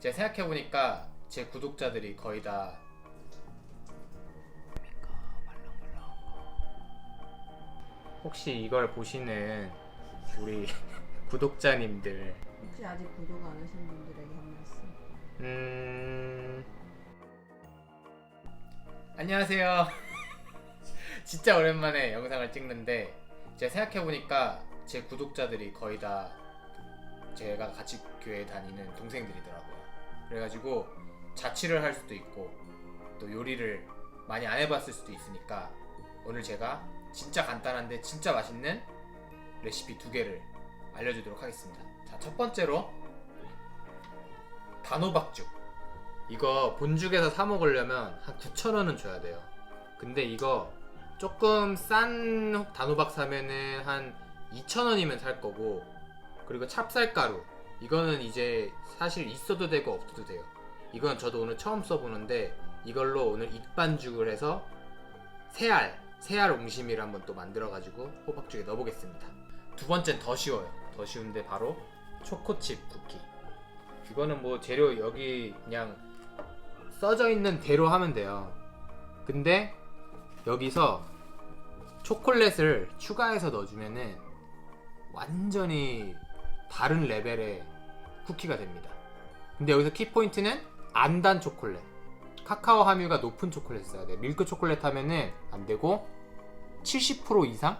제가 생각해 보니까 제 구독자들이 거의 다 혹시 이걸 보시는 우리 구독자님들 혹시 아직 구독 안 하신 분들에게 한 말씀. 음 안녕하세요. 진짜 오랜만에 영상을 찍는데 제가 생각해 보니까 제 구독자들이 거의 다 제가 같이 교회 다니는 동생들이더라고요. 그래가지고 자취를 할 수도 있고 또 요리를 많이 안 해봤을 수도 있으니까 오늘 제가 진짜 간단한데 진짜 맛있는 레시피 두 개를 알려주도록 하겠습니다. 자, 첫 번째로 단호박죽. 이거 본죽에서 사 먹으려면 한 9,000원은 줘야 돼요. 근데 이거 조금 싼 단호박 사면은 한 2,000원이면 살 거고 그리고 찹쌀가루 이거는 이제 사실 있어도 되고 없어도 돼요. 이건 저도 오늘 처음 써보는데 이걸로 오늘 익반죽을 해서 새알 새알 옹심이를 한번 또 만들어가지고 호박죽에 넣어보겠습니다. 두 번째는 더 쉬워요. 더 쉬운데 바로 초코칩 쿠키. 이거는 뭐 재료 여기 그냥 써져 있는 대로 하면 돼요. 근데 여기서 초콜릿을 추가해서 넣어주면은 완전히 다른 레벨의 쿠키가 됩니다. 근데 여기서 키포인트는 안단 초콜릿. 카카오 함유가 높은 초콜릿 써야 돼. 밀크 초콜릿 하면은 안 되고 70% 이상?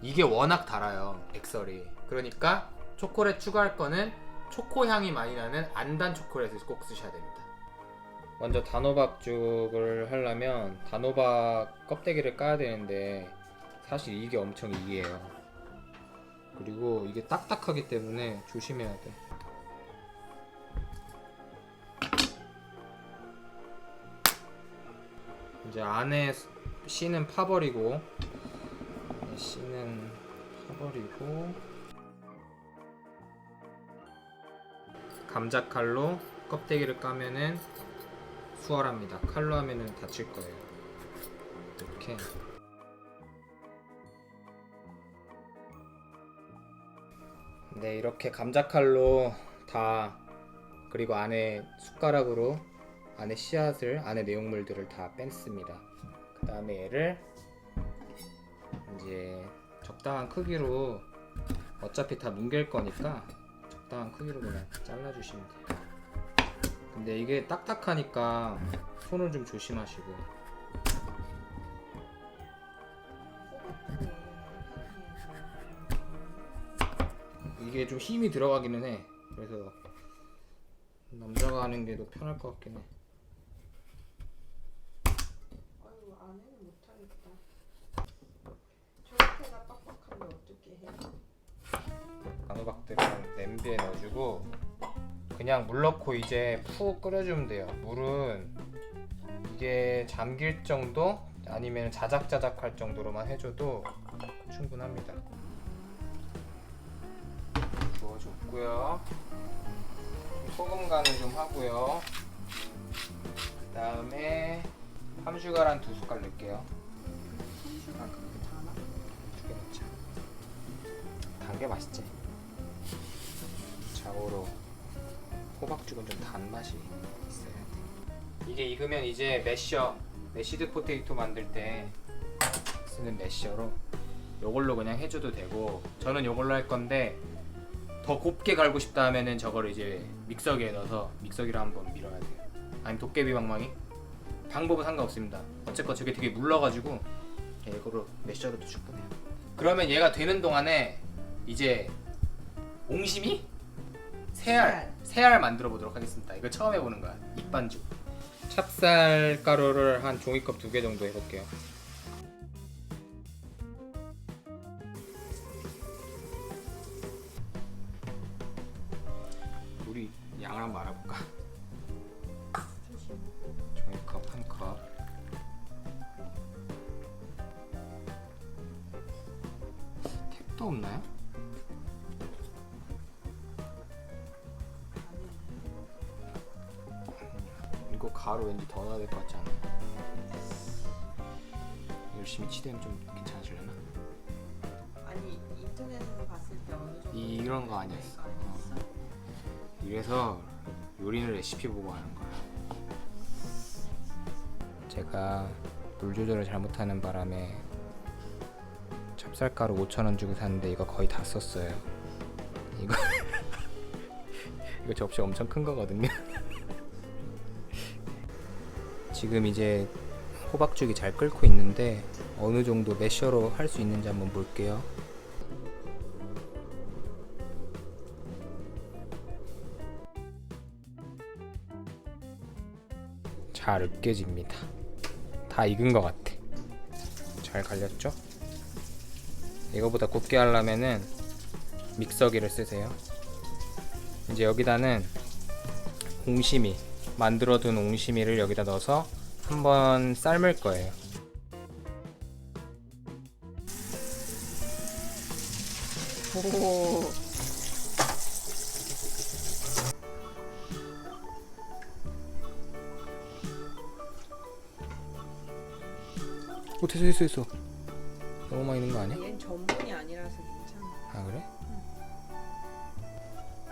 이게 워낙 달아요. 액설이. 그러니까 초콜릿 추가할 거는 초코 향이 많이 나는 안단 초콜릿을 꼭 쓰셔야 됩니다. 먼저 단호박죽을 하려면 단호박 껍데기를 까야 되는데 사실 이게 엄청 이기해요. 그리고 이게 딱딱하기 때문에 조심해야 돼. 이제 안에 씨는 파버리고 씨는 파버리고 감자칼로 껍데기를 까면은 수월합니다. 칼로 하면은 다칠 거예요. 이렇게 네 이렇게 감자칼로 다 그리고 안에 숟가락으로 안에 씨앗을 안에 내용물들을 다 뺐습니다. 그 다음에 얘를 이제 적당한 크기로 어차피 다 뭉갤 거니까 적당한 크기로 그냥 잘라주시면 돼요. 근데 이게 딱딱하니까 손을 좀 조심하시고 이게 좀 힘이 들어가기는 해. 그래서 남자가 하는 게 더 편할 것 같긴 해. 아이고 안에는 못하겠다. 저렇게나 빡빡하면 어떻게 해? 단호박들은 냄비에 넣어주고 그냥 물 넣고 이제 푹 끓여주면 돼요. 물은 이게 잠길 정도 아니면 자작자작할 정도로만 해줘도 충분합니다. 부어줬고요. 소금 간을 좀 하고요. 그 다음에 함슈가를 한두 숟갈 넣을게요. 손수가 그렇게 다나? 두 개 넣자. 단 게 맛있지. 자고로 호박죽은 좀 단맛이 있어야 돼. 이게 익으면 이제 매셔, 매시드 포테이토 만들 때 쓰는 매셔로 요걸로 그냥 해줘도 되고 저는 요걸로 할 건데 더 곱게 갈고 싶다 하면은 저거를 이제 믹서기에 넣어서 믹서기로 한번 밀어야 돼요. 아니면 도깨비 방망이 방법은 상관없습니다. 어쨌건 저게 되게 물러가지고 예, 이거로 매셔로도 충분해요. 그러면 얘가 되는 동안에 이제 옹심이 새알 새알 만들어 보도록 하겠습니다. 이거 처음 해보는 거야. 입반죽. 찹쌀 가루를 한 종이컵 두 개 정도 해볼게요. 탭도 없나요? 이거 가루 왠지 더 넣어야 될 것 같지 않아요? 열심히 치대면 좀 괜찮아지려나? 아니 인터넷에서 봤을 때 어느 정도 이런 거 아니었어. 아니었어? 이래서 요리는 레시피 보고 하는 거야. 제가 물 조절을 잘못하는 바람에 찹쌀가루 5,000원 주고 샀는데 이거 거의 다 썼어요. 이거 이거 접시 엄청 큰 거거든요. 지금 이제 호박죽이 잘 끓고 있는데 어느 정도 매셔로 할 수 있는지 한번 볼게요. 잘 으깨집니다. 다 익은 것 같아. 잘 갈렸죠? 이거보다 굽게 하려면은 믹서기를 쓰세요. 이제 여기다는 옹심이 만들어둔 옹심이를 여기다 넣어서 한번 삶을 거예요. 오. 오 됐어 됐어 됐어. 너무 많이 넣은 거 아니야? 얘는 전분이 아니라서 괜찮아. 아 그래?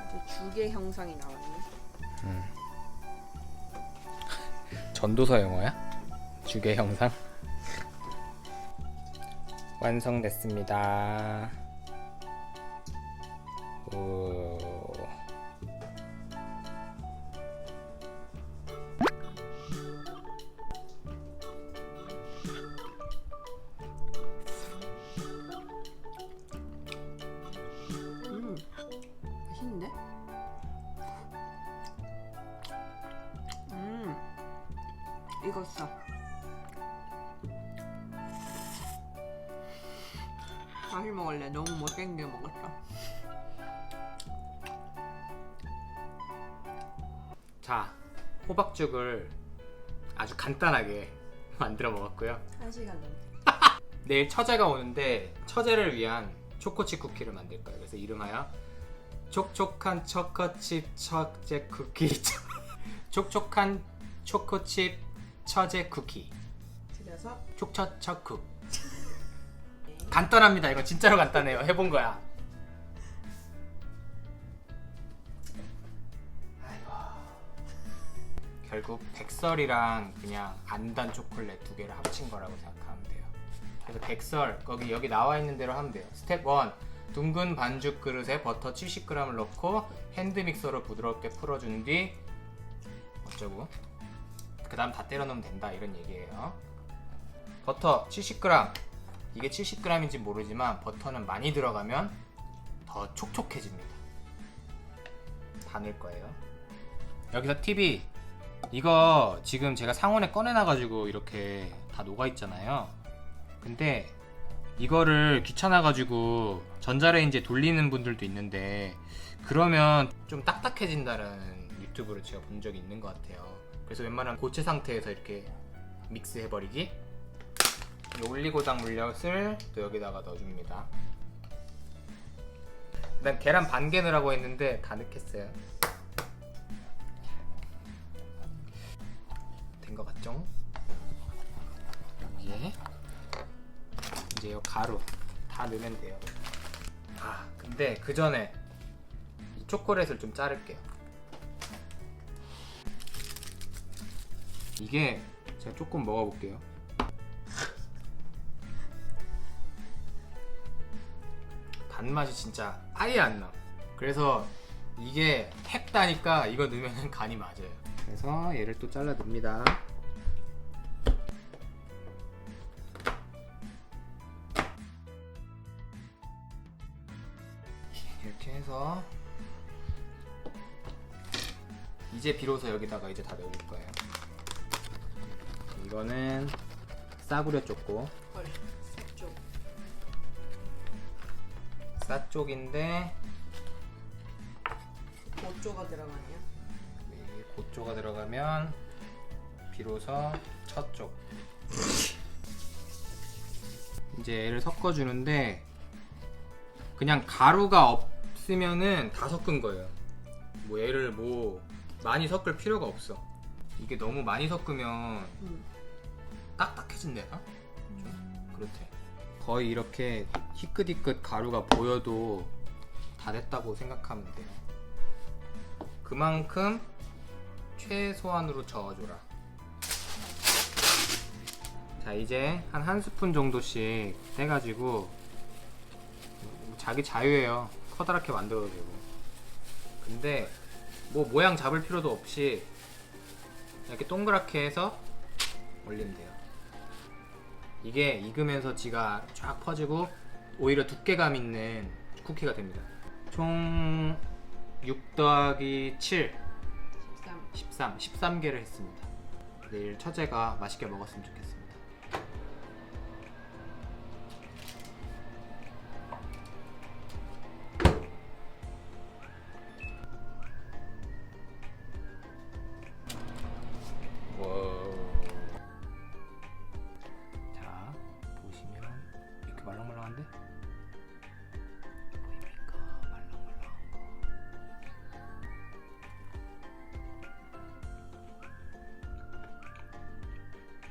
이제 죽의 형상이 나왔네. 전도서 영어야? 주계 형상? 완성됐습니다. 오. 익었어. 다시 먹을래. 너무 못생겨 먹었어. 자, 호박죽을 아주 간단하게 만들어 먹었고요. 한 시간 넘게. 내일 처제가 오는데 처제를 위한 초코칩 쿠키를 만들 거예요. 그래서 이름하여 촉촉한 초코칩 처제 쿠키. 촉촉한 초코칩 처제 쿠키. 줄여서 촉처처쿡. 간단합니다. 이거 진짜로 간단해요. 해본 거야. 아이고. 결국 백설이랑 그냥 안단 초콜릿 두 개를 합친 거라고 생각하면 돼요. 그래서 백설 거기 여기 나와 있는 대로 하면 돼요. 스텝 1. 둥근 반죽 그릇에 버터 70g을 넣고 핸드 믹서로 부드럽게 풀어준 뒤 어쩌고 그 다음 다 때려 넣으면 된다 이런 얘기예요. 버터 70g 이게 70g인지 모르지만 버터는 많이 들어가면 더 촉촉해집니다. 다 넣을 거예요. 여기서 팁이 이거 지금 제가 상온에 꺼내놔가지고 이렇게 다 녹아있잖아요. 근데 이거를 귀찮아가지고 전자레인지에 돌리는 분들도 있는데 그러면 좀 딱딱해진다는 유튜브를 제가 본 적이 있는 것 같아요 그래서 웬만하면 고체 상태에서 이렇게 믹스 해버리기 이 올리고당 물엿을 또 여기다가 넣어줍니다. 난 계란 반 개 넣으라고 했는데 다 넣겠어요. 된 것 같죠? 여기에 이제 이 가루 다 넣으면 돼요. 아 근데 그 전에 이 초콜릿을 좀 자를게요. 이게 제가 조금 먹어볼게요. 단맛이 진짜 아예 안 나. 그래서 이게 핵다니까 이거 넣으면 간이 맞아요. 그래서 얘를 또 잘라 듭니다. 이렇게 해서 이제 비로소 여기다가 이제 다 넣을 거예요. 이거는 싸구려 쫓고 헐. 색조. 싸 쪽인데 고조가 들어가네요. 이 고조가 들어가면 비로소 첫 쪽. 이제 얘를 섞어주는데 그냥 가루가 없으면은 다 섞은 거예요. 뭐 얘를 뭐 많이 섞을 필요가 없어. 이게 너무 많이 섞으면 음. 딱딱해진대나? 좀 그렇대. 거의 이렇게 희끗희끗 가루가 보여도 다 됐다고 생각하면 돼요. 그만큼 최소한으로 저어줘라. 자 이제 한 한 스푼 정도씩 떼가지고 자기 자유예요. 커다랗게 만들어도 되고. 근데 뭐 모양 잡을 필요도 없이 이렇게 동그랗게 해서 올리면 돼요. 이게 익으면서 지가 쫙 퍼지고 오히려 두께감 있는 쿠키가 됩니다. 총 6 더하기 7, 13. 13, 13개를 했습니다. 내일 처제가 맛있게 먹었으면 좋겠습니다. 말랑말랑한데? 보입니까? 말랑말랑한 거.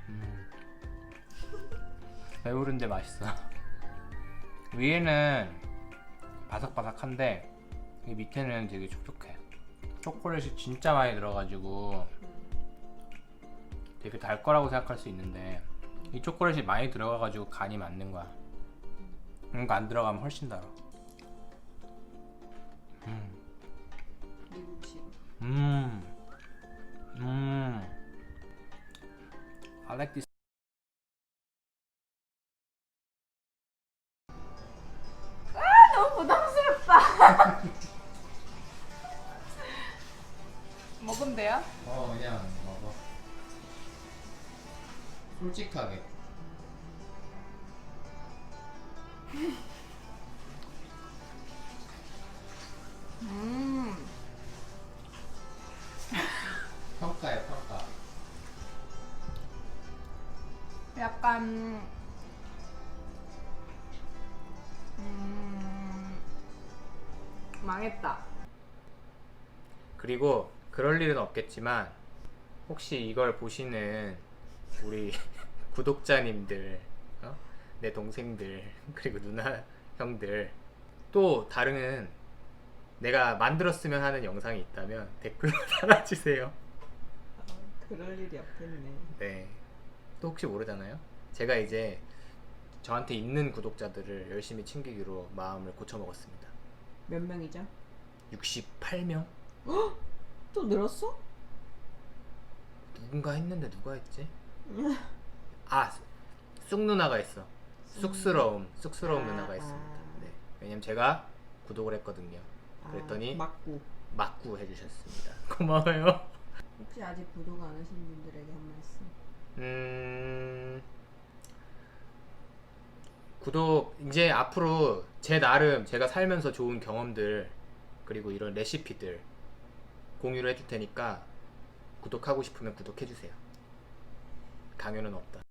음. 배부른데 맛있어. 위에는 바삭바삭한데 이 밑에는 되게 촉촉해. 초콜릿이 진짜 많이 들어가지고 되게 달 거라고 생각할 수 있는데 이 초콜릿이 많이 들어가가지고 간이 맞는 거야. 이거 안 들어가면 훨씬 달아. 음, 미국식. 음, 음. I like this. 너무 부담스럽다. 먹으면 돼요? 어 그냥 먹어. 솔직하게. 음. 평가해 평가. 약간 음. 망했다. 그리고 그럴 일은 없겠지만 혹시 이걸 보시는 우리 구독자님들, 어? 내 동생들 그리고 누나 형들 또 다른 내가 만들었으면 하는 영상이 있다면 댓글로 달아주세요. 그럴 일이 없겠네. 네. 또 혹시 모르잖아요. 제가 이제 저한테 있는 구독자들을 열심히 챙기기로 마음을 고쳐 먹었습니다. 몇 명이죠? 68명? 또 늘었어? 누군가 했는데 누가 했지? 아, 쑥 누나가 했어. 쑥스러움, 쑥스러움 아, 누나가 아. 했습니다. 네. 왜냐면 제가 구독을 했거든요. 그랬더니 아, 맞고. 맞구 해주셨습니다. 고마워요. 혹시 아직 구독 안 하신 분들에게 한 말씀. 음, 구독 이제 앞으로 제 나름 제가 살면서 좋은 경험들 그리고 이런 레시피들 공유를 해줄 테니까 구독하고 싶으면 구독해 주세요. 강요는 없다.